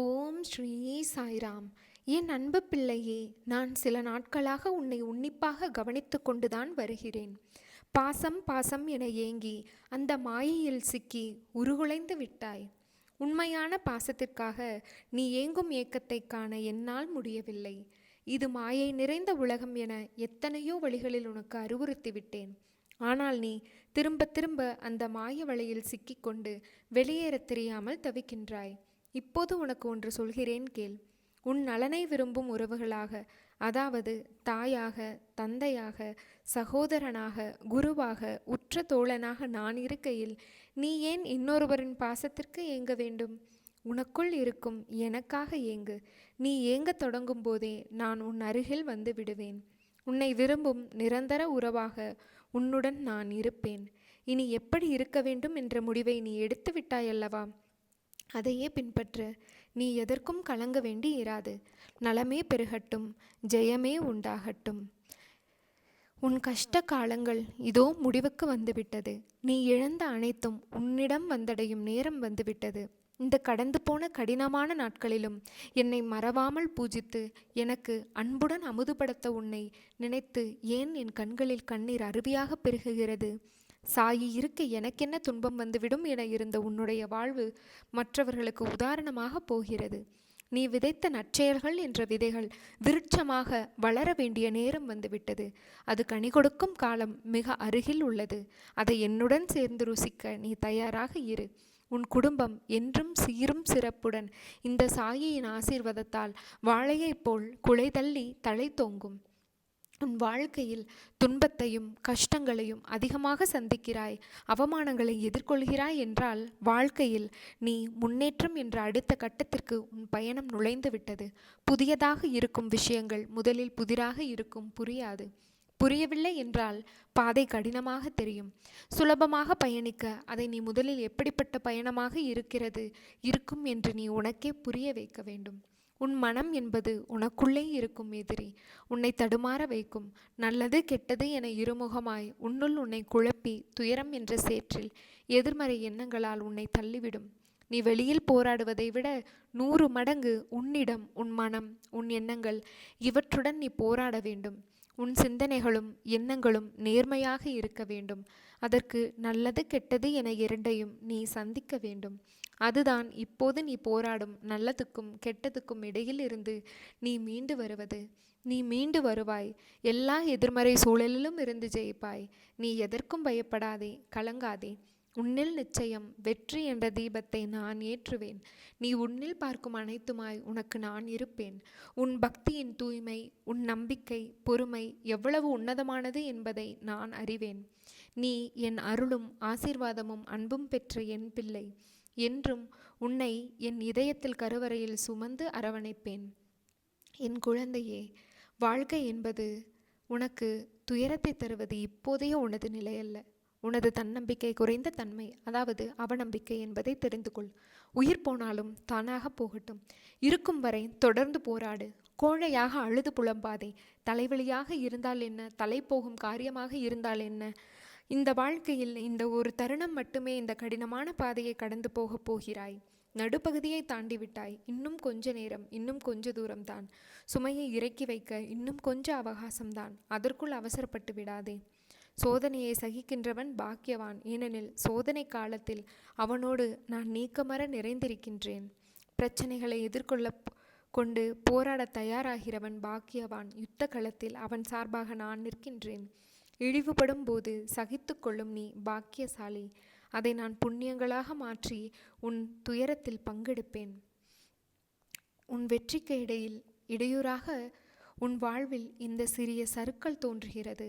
ஓம் ஸ்ரீ சாய்ராம். என் அன்பு பிள்ளையே நான் சில நாட்களாக உன்னை உன்னிப்பாக கவனித்து கொண்டுதான் வருகிறேன். பாசம் பாசம் என ஏங்கி அந்த மாயையில் சிக்கி உருகுலைந்து விட்டாய். உண்மையான பாசத்திற்காக நீ ஏங்கும் ஏக்கத்தை காண என்னால் முடியவில்லை. இது மாயை நிறைந்த உலகம் என எத்தனையோ வழிகளில் உனக்கு அறிவுறுத்தி விட்டேன். ஆனால் நீ திரும்ப திரும்ப அந்த மாய வலையில் சிக்கிக்கொண்டு வெளியேற தெரியாமல் தவிக்கின்றாய். இப்போது உனக்கு ஒன்று சொல்கிறேன் கேள். உன் நலனை விரும்பும் உறவுகளாக அதாவது தாயாக தந்தையாக சகோதரனாக குருவாக உற்ற தோழனாக நான் இருக்கையில் நீ ஏன் இன்னொருவரின் பாசத்திற்கு ஏங்க வேண்டும்? உனக்குள் இருக்கும் எனக்காக ஏங்கு. நீ ஏங்க தொடங்கும் போதே நான் உன் அருகில் வந்து விடுவேன். உன்னை விரும்பும் நிரந்தர உறவாக உன்னுடன் நான் இருப்பேன். இனி எப்படி இருக்க வேண்டும் என்ற முடிவை நீ எடுத்து விட்டாயல்லவா அதையே பின்பற்று. நீ எதற்கும் கலங்க வேண்டி இராது. நலமே பெருகட்டும் ஜெயமே உண்டாகட்டும். உன் கஷ்ட காலங்கள் இதோ முடிவுக்கு வந்துவிட்டது. நீ இழந்த அனைத்தும் உன்னிடம் வந்தடையும் நேரம் வந்துவிட்டது. இந்த கடந்து போன கடினமான நாட்களிலும் என்னை மறவாமல் பூஜித்து எனக்கு அன்புடன் அமுதுபடுத்த உன்னை நினைத்து ஏன் என் கண்களில் கண்ணீர் அருவியாக பெருகுகிறது? சாயி இருக்க எனக்கென்ன துன்பம் வந்துவிடும் என இருந்த உன்னுடைய வாழ்வு மற்றவர்களுக்கு உதாரணமாக போகிறது. நீ விதைத்த நற்செயல்கள் என்ற விதைகள் விருட்சமாக வளர வேண்டிய நேரம் வந்துவிட்டது. அது கனி கொடுக்கும் காலம் மிக அருகில் உள்ளது. அதை என்னுடன் சேர்ந்து ருசிக்க நீ தயாராக இரு. உன் குடும்பம் என்றும் சீரும் சிறப்புடன் இந்த சாயியின் ஆசீர்வாதத்தால் வாழையைப் போல் குலை தள்ளி தலை தோங்கும். உன் வாழ்க்கையில் துன்பத்தையும் கஷ்டங்களையும் அதிகமாக சந்திக்கிறாய். அவமானங்களை எதிர்கொள்கிறாய் என்றால் வாழ்க்கையில் நீ முன்னேற்றம் என்ற அடுத்த கட்டத்திற்கு உன் பயணம் நுழைந்து விட்டது. புதியதாக இருக்கும் விஷயங்கள் முதலில் புதிராக இருக்கும் புரியாது. புரியவில்லை என்றால் பாதை கடினமாக தெரியும். சுலபமாக பயணிக்க அதை நீ முதலில் எப்படிப்பட்ட பயணமாக இருக்கிறது இருக்கும் என்று நீ உனக்கே புரிய வைக்க வேண்டும். உன் மனம் என்பது உனக்குள்ளே இருக்கும் எதிரி. உன்னை தடுமாற வைக்கும். நல்லது கெட்டது என இருமுகமாய் உன்னுள் உன்னை குழப்பி துயரம் என்ற சேற்றில் எதிர்மறை எண்ணங்களால் உன்னை தள்ளிவிடும். நீ வெளியில் போராடுவதை விட நூறு மடங்கு உன்னிடம் உன் மனம் உன் எண்ணங்கள் இவற்றுடன் நீ போராட வேண்டும். உன் சிந்தனைகளும் எண்ணங்களும் நேர்மையாக இருக்க வேண்டும். அதற்கு நல்லது கெட்டது என இரண்டையும் நீ சந்திக்க வேண்டும். அதுதான் இப்போது நீ போராடும் நல்லதுக்கும் கெட்டதுக்கும் இடையில் இருந்து நீ மீண்டு வருவது. நீ மீண்டு வருவாய். எல்லா எதிர்மறை சூழலிலும் இருந்து ஜெயிப்பாய். நீ எதற்கும் பயப்படாதே கலங்காதே. உன்னில் நிச்சயம் வெற்றி என்ற தீபத்தை நான் ஏற்றுவேன். நீ உன்னில் பார்க்கும் அனைத்துமாய் உனக்கு நான் இருப்பேன். உன் பக்தியின் தூய்மை உன் நம்பிக்கை பொறுமை எவ்வளவு உன்னதமானது என்பதை நான் அறிவேன். நீ என் அருளும் ஆசீர்வாதமும் அன்பும் பெற்ற என் பிள்ளை. என்றும் உன்னை என் இதயத்தில் கருவறையில் சுமந்து அரவணைப்பேன். என் குழந்தையே வாழ்க்கை என்பது உனக்கு துயரத்தை தருவது இப்போதைய உனது நிலையல்ல. உனது தன்னம்பிக்கை குறைந்த தன்மை அதாவது அவநம்பிக்கை என்பதை தெரிந்து கொள். உயிர் போனாலும் தானாக போகட்டும். இருக்கும் வரை தொடர்ந்து போராடு. கோழையாக அழுது புலம்பாதே. தலைவலியாக இருந்தால் என்ன? தலை போகும் காரியமாக இருந்தால் என்ன? இந்த வாழ்க்கையில் இந்த ஒரு தருணம் மட்டுமே இந்த கடினமான பாதையை கடந்து போகப் போகிறாய். நடுப்பகுதியை தாண்டி விட்டாய். இன்னும் கொஞ்ச நேரம் இன்னும் கொஞ்ச தூரம்தான். சுமையை இறக்கி வைக்க இன்னும் கொஞ்ச அவகாசம்தான். அதற்குள் அவசரப்பட்டு விடாதே. சோதனையை சகிக்கின்றவன் பாக்கியவான். ஏனெனில் சோதனை காலத்தில் அவனோடு நான் நீக்கமர நிறைந்திருக்கின்றேன். பிரச்சனைகளை எதிர்கொள்ள கொண்டு போராட தயாராகிறவன் பாக்கியவான். யுத்த களத்தில் அவன் சார்பாக நான் நிற்கின்றேன். இழிவுபடும் போது சகித்து கொள்ளும் நீ பாக்கியசாலி. அதை நான் புண்ணியங்களாக மாற்றி உன் துயரத்தில் பங்கெடுப்பேன். உன் வெற்றிக்கு இடையில் இடையூறாக உன் வாழ்வில் இந்த சிறிய சருக்கள் தோன்றுகிறது.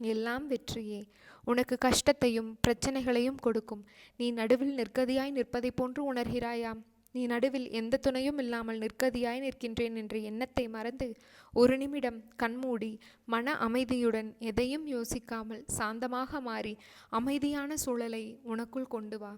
எல்லாம் வெற்றியே. உனக்கு கஷ்டத்தையும் பிரச்சனைகளையும் கொடுக்கும். நீ நடுவில் நிற்கதியாய் நிற்பதை போன்று உணர்கிறாயாம். நீ நடுவில் எந்த துணையும் இல்லாமல் நிற்கதியாய் நிற்கின்றேன் என்ற எண்ணத்தை மறந்து ஒரு நிமிடம் கண்மூடி மன அமைதியுடன் எதையும் யோசிக்காமல் சாந்தமாக மாறி அமைதியான சூழலை உனக்குள் கொண்டு வா.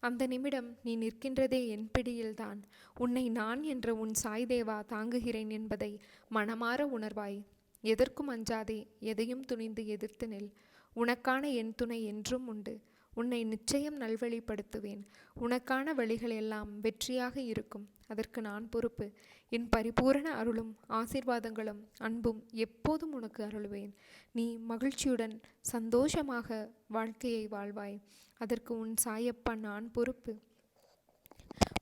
அந்த நிமிடம் நீ நிற்கின்றதே என் பிடியில்தான். உன்னை நான் என்ற உன் சாய்தேவா தாங்குகிறேன் என்பதை மனமாற உணர்வாய். எதற்கும் அஞ்சாதே எதையும் துணிந்து எதிர்த்து நில். உனக்கான என் துணை என்றும் உண்டு. உன்னை நிச்சயம் நல்வழிப்படுத்துவேன். உனக்கான வழிகள் எல்லாம் வெற்றியாக இருக்கும். அதற்கு நான் பொறுப்பு. என் பரிபூரண அருளும் ஆசீர்வாதங்களும் அன்பும் எப்போதும் உனக்கு அருள்வேன். நீ மகிழ்ச்சியுடன் சந்தோஷமாக வாழ்க்கையை வாழ்வாய். அதற்கு உன் சாயப்பா நான் பொறுப்பு.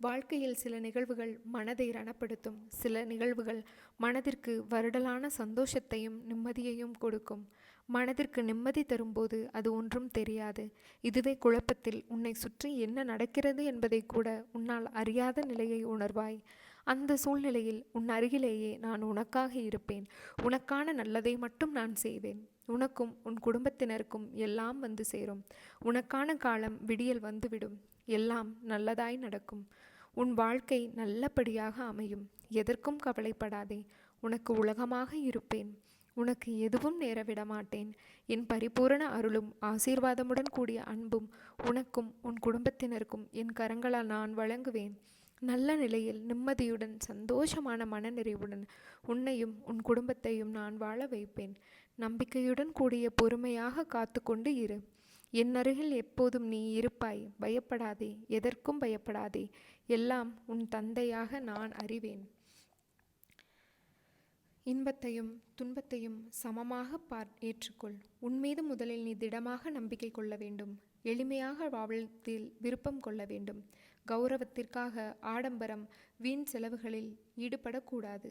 வாழ்க்கையில் சில நிகழ்வுகள் மனதை ரணப்படுத்தும். சில நிகழ்வுகள் மனதிற்கு வருடலான சந்தோஷத்தையும் நிம்மதியையும் கொடுக்கும். மனதிற்கு நிம்மதி தரும்போது அது ஒன்றும் தெரியாது. இதுவே குழப்பத்தில் உன்னை சுற்றி என்ன நடக்கிறது என்பதை கூட உன்னால் அறியாத நிலையை உணர்வாய். அந்த சூழ்நிலையில் உன் அருகிலேயே நான் உனக்காக இருப்பேன். உனக்கான நல்லதை மட்டும் நான் செய்வேன். உனக்கும் உன் குடும்பத்தினருக்கும் எல்லாம் வந்து சேரும். உனக்கான காலம் விடியல் வந்துவிடும். எல்லாம் நல்லதாய் நடக்கும். உன் வாழ்க்கை நல்லபடியாக அமையும். எதற்கும் கவலைப்படாதே. உனக்கு உலகமாக இருப்பேன். உனக்கு எதுவும் நேரவிட மாட்டேன் என் பரிபூரண அருளும் ஆசீர்வாதமுடன் கூடிய அன்பும் உனக்கும் உன் குடும்பத்தினருக்கும் என் கரங்களால் நான் வழங்குவேன். நல்ல நிலையில் நிம்மதியுடன் சந்தோஷமான மனநிறைவுடன் உன்னையும் உன் குடும்பத்தையும் நான் வாழ வைப்பேன். நம்பிக்கையுடன் கூடிய பொறுமையாக காத்து கொண்டு இரு. என் அருகில் எப்போதும் நீ இருப்பாய். பயப்படாதே. எதற்கும் பயப்படாதே. எல்லாம் உன் தந்தையாக நான் அறிவேன். இன்பத்தையும் துன்பத்தையும் சமமாக பார் ஏற்றுக்கொள். உன்மீது முதலில் நீ திடமாக நம்பிக்கை கொள்ள வேண்டும். எளிமையாக வாழ்த்தில் விருப்பம் கொள்ள வேண்டும். கௌரவத்திற்காக ஆடம்பரம் வீண் செலவுகளில் ஈடுபடக்கூடாது.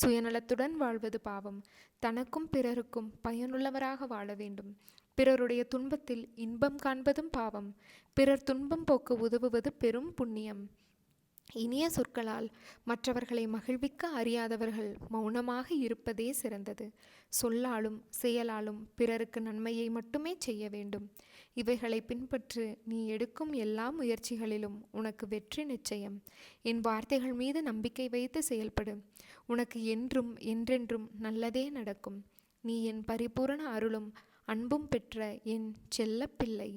சுயநலத்துடன் வாழ்வது பாவம். தனக்கும் பிறருக்கும் பயனுள்ளவராக வாழ வேண்டும். பிறருடைய துன்பத்தில் இன்பம் காண்பதும் பாவம். பிறர் துன்பம் போக்க உதவுவது பெரும் புண்ணியம். இனிய சொற்களால் மற்றவர்களை மகிழ்விக்க அறியாதவர்கள் மௌனமாக இருப்பதே சிறந்தது. சொல்லாலும் செயலாலும் பிறருக்கு நன்மையை மட்டுமே செய்ய வேண்டும். இவைகளை பின்பற்று நீ எடுக்கும் எல்லா முயற்சிகளிலும் உனக்கு வெற்றி நிச்சயம். என் வார்த்தைகள் மீது நம்பிக்கை வைத்து செயல்படு. உனக்கு என்றும் என்றென்றும் நல்லதே நடக்கும். நீ என் பரிபூரண அருளும் அன்பும் பெற்ற என் செல்ல பிள்ளை